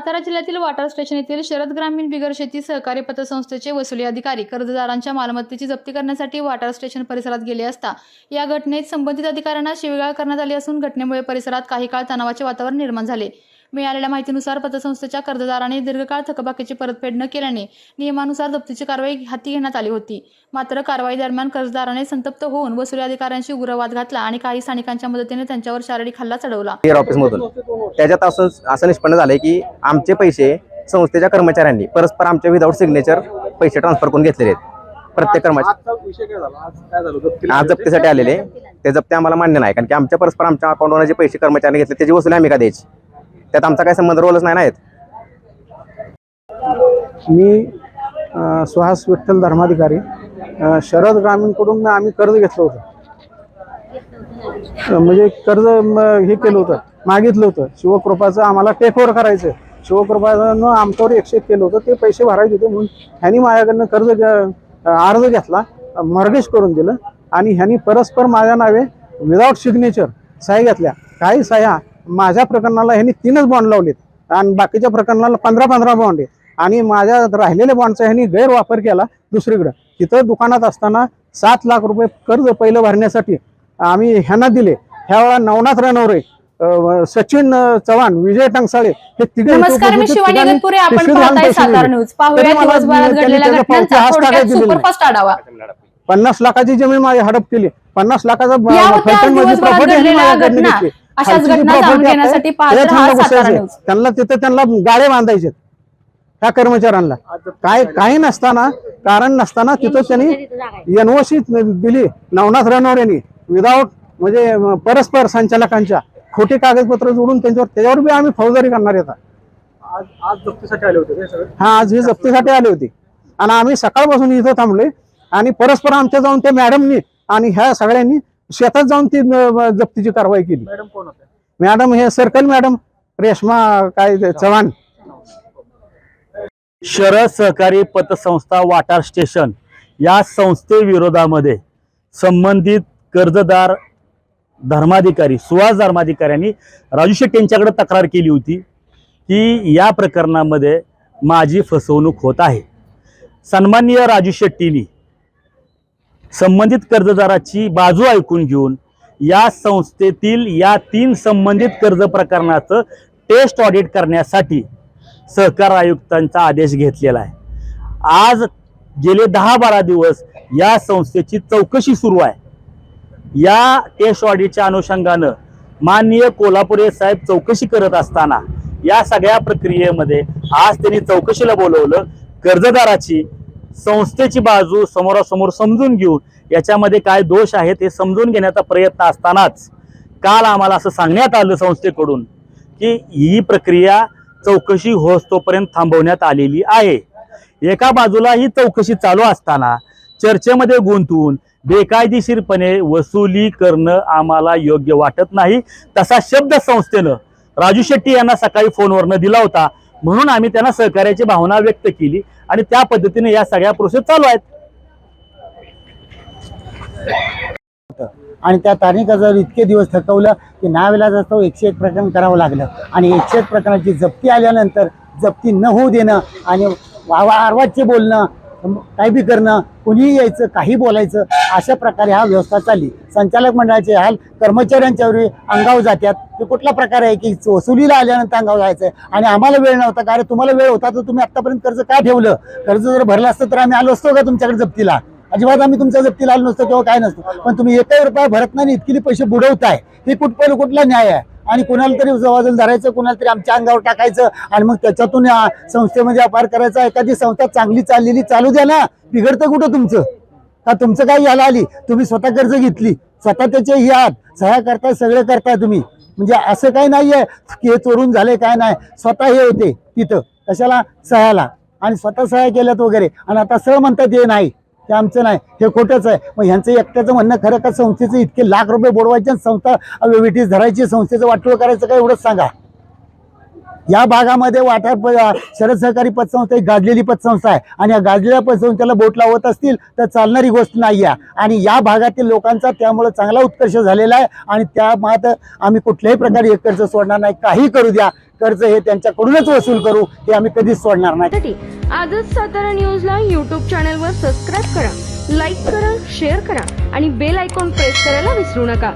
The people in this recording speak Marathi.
सातारा जिल्ह्यातील वाटर स्टेशन येथील शरद ग्रामीण बिगर शेती सहकारी पतसंस्थेचे वसुली अधिकारी कर्जदारांच्या मालमत्तेची जप्ती करण्यासाठी वाटर स्टेशन परिसरात गेले असता या घटनेत संबंधित अधिकाऱ्यांना शिवीगाळ करण्यात आली असून घटनेमुळे परिसरात काही काळ तणावाचे वातावरण निर्माण झाले. मिळालेल्या माहितीनुसार पतसंस्थेच्या कर्जदाराने दीर्घकाळ थकबाकीची परतफेड न केल्याने नियमानुसार जप्तीची कारवाई हाती घेण्यात आली होती. मात्र कारवाई दरम्यान कर्जदाराने संतप्त होऊन वसुली अधिकाऱ्यांशी उग्र वाद घातला आणि काही स्थानिकांच्या मदतीने त्यांच्यावर शारीरिक हल्ला चढवला. ऑफिसमधून त्याच्यात असं असं निष्पन्न झालंय की आमचे पैसे संस्थेच्या कर्मचाऱ्यांनी परस्पर आमच्या विदाऊट सिग्नेचर पैसे ट्रान्सफर करून घेतलेले आहेत. प्रत्येक कर्मचारी आजचा विषय काय झाला? आज काय झालं? जप्तीला आज जप्तीसाठी आलेले. ते जप्ती आम्हाला मान्य नाही कारण की आमच्या परस्पर आमच्या अकाउंटवर जे पैसे कर्मचाऱ्यांनी घेतले त्याची वसुली आम्ही का द्यायची? त्यात आमचा काही संबंध रोलच नाही ना आहेत मी सुहास विठ्ठल धर्माधिकारी. शरद ग्रामीणकडून आम्ही कर्ज घेतलं होतं. म्हणजे कर्ज हे केलं होतं. मागितलं होतं. शिवकृपाचं आम्हाला टेकओव्हर करायचं. शिवकृपानं आमच्यावर एकशे केलं होतं. ते पैसे भरायचे होते म्हणून ह्यांनी माझ्याकडनं कर्ज अर्ज घेतला. मॉर्गेज करून दिलं. आणि ह्यांनी परस्पर माझ्या नावे विदाऊट सिग्नेचर सह्या घेतल्या. काही सह्या माझ्या प्रकरणाला ह्यांनी तीनच बॉन्ड लावलेत. आणि बाकीच्या प्रकरणाला पंधरा पंधरा बॉन्ड आहेत. आणि माझ्या राहिलेल्या बॉन्डचा ह्यांनी गैरवापर केला दुसरीकडं. तिथं दुकानात असताना सात लाख रुपये कर्ज पहिलं भरण्यासाठी आम्ही ह्यांना दिले. ह्यावेळा नवनाथ रणवरे सचिन चव्हाण विजय टंगसाळे हे तिघे नमस्कार मी शिवानी इगतपुरे आपण पाहताय सातारा न्यूज. पाहूया तरी मला दिवसभरात त्यांनी घडलेल्या त्याचा पावती घटनांचा हाच थोडक्यात टाकायला दिलेला नाही. सुपरफास्ट आढावा. पन्नास लाखाची जमीन माझी हडप केली. पन्नास लाखाचा घटना. अशाच घटना जाणून घेण्यासाठी पाहत रहा सातारा. न्यूज. त्यांना तिथे त्यांना गाळे बांधायचे त्या कर्मचाऱ्यांना. काय काही नसताना कारण नसताना तिथं त्यांनी एनओसी दिली. नवनाथ रणवर यांनी विदाऊट म्हणजे अं, परस्पर संचालकांच्या खोटी कागदपत्र जोडून त्यांच्यावर त्याच्यावर बी आम्ही फौजदारी करणार येतात आज आज जप्तीसाठी आले होते ते सगळे? हा आज ही जप्तीसाठी आली होती. आणि आम्ही सकाळपासून इथं थांबलोय. आणि परस्पर आमच्या जाऊन त्या मॅडमनी आणि ह्या सगळ्यांनी शेतात जाऊन ती जप्तीची कारवाई केली. मॅडम कोण होते? मॅडम हे सर्कल मॅडम रेश्मा काय चव्हाण. शरद सहकारी पतसंस्था वाटार स्टेशन या संस्थेविरोधामध्ये संबंधित कर्जदार धर्माधिकारी सुहास धर्माधिकाऱ्यांनी राजू शेट्टी यांच्याकडे तक्रार केली होती की या प्रकरणामध्ये माझी फसवणूक होत आहे. सन्माननीय राजू शेट्टींनी संबंधित कर्जदाराची बाजू ऐकून घेऊन या संस्थेतील या तीन संबंधित कर्ज प्रकरणाचं टेस्ट ऑडिट करण्यासाठी सहकार आयुक्तांचा आदेश घेतलेला आहे. आज गेले दहा बारा दिवस या संस्थेची चौकशी सुरू आहे. या टेस्ट ऑडिटच्या अनुषंगानं माननीय कोल्हापुरे साहेब चौकशी करत असताना या सगळ्या प्रक्रियेमध्ये आज त्यांनी चौकशीला बोलवलं. कर्जदाराची संस्थेची बाजू समोरासमोर समजून घेऊन याच्यामध्ये काय दोष आहेत हे समजून घेण्याचा प्रयत्न असतानाच काल आम्हाला असं सांगण्यात आलं संस्थेकडून की ही प्रक्रिया चौकशी होस तोपर्यंत थांबवण्यात आलेली आहे. एका बाजूला ही चौकशी चालू असताना चर्चेमध्ये गुंतवून बेकायदेशीरपणे वसुली करणं आम्हाला योग्य वाटत नाही तसा शब्द संस्थेनं राजू शेट्टी यांना सकाळी फोनवरनं दिला होता. म्हणून आम्ही त्यांना सहकार्याची भावना व्यक्त केली आणि त्या पद्धतीने या सगळ्या प्रोसेस चालू आहेत. आणि त्या तारणिका जर इतके दिवस थकवलं की नावेला जातो एकशे एक प्रकरण करावं लागलं. आणि एकशे एक प्रकरणाची जप्ती आल्यानंतर जप्ती न होऊ देणं आणि वावा आरवाजचे बोलणं काही बी करणं कुणीही यायचं काही बोलायचं अशा प्रकारे हा व्यवस्था चालली. संचालक मंडळाचे हाल कर्मचाऱ्यांच्या अंगाव अंगावर जातात ते कुठला प्रकार आहे की वसुलीला आल्यानंतर अंगावर जायचं? आणि आम्हाला वेळ नव्हता कारण तुम्हाला वेळ होता तर तुम्ही आतापर्यंत कर्ज का ठेवलं? कर्ज जर भरलं असतं तर आम्ही आलो असतो का तुमच्याकडे जप्तीला? अजिबात आम्ही तुमच्या जप्तीला आलो नसतो किंवा काय नसतो. पण तुम्ही एकही रुपया भरत नाही इतकी पैसे बुडवताय. हे कुठपर्यंत कुठला न्याय आहे? आणि कुणाला तरी जवळ धरायचं कुणाला तरी आमच्या अंगावर टाकायचं आणि मग त्याच्यातून संस्थेमध्ये अपार करायचा. एखादी संस्था चांगली चाललेली चालू द्या ना. बिघडतं कुठं तुमचं? का तुमचं काय याला आली? तुम्ही स्वतः कर्ज घेतली. स्वतः त्याचे ही आहात. सह्या करताय सगळे करताय तुम्ही. म्हणजे असं काही नाहीये. की हे चोरून झाले काय नाही. स्वतः हे होते तिथं. कशाला? सह्याला. आणि स्वतः सह्या केल्यात वगैरे. आणि आता सह म्हणतात हे नाही. ते आमचं नाही हे खोटंच आहे. मग ह्यांचं एकट्याचं म्हणणं खरं का संस्थेचं इतके लाख रुपये बुडवायचे आणि संस्था वेटीस धरायची संस्थेचं वाटोळ करायचं काय एवढंच सांगा? या भागामध्ये वाटार प- शरद सहकारी पतसंस्था ही गाजलेली पतसंस्था आहे. आणि या गाजलेल्या पतसंस्थेला बोट लावत असतील तर चालणारी गोष्ट नाही आहे. आणि या भागातील लोकांचा त्यामुळे चांगला उत्कर्ष झालेला आहे. आणि त्या मात आम्ही कुठल्याही प्रकारे हे सोडणार नाही. काही करू द्या. कर्ज हे त्यांच्याकडूनच वसूल करू हे आम्ही कधीच सोडणार नाही. आजच सातारा न्यूजला यूट्यूब चॅनलवर सबस्क्राईब करा लाईक करा शेअर करा आणि बेल आयकॉन प्रेस करायला विसरू नका.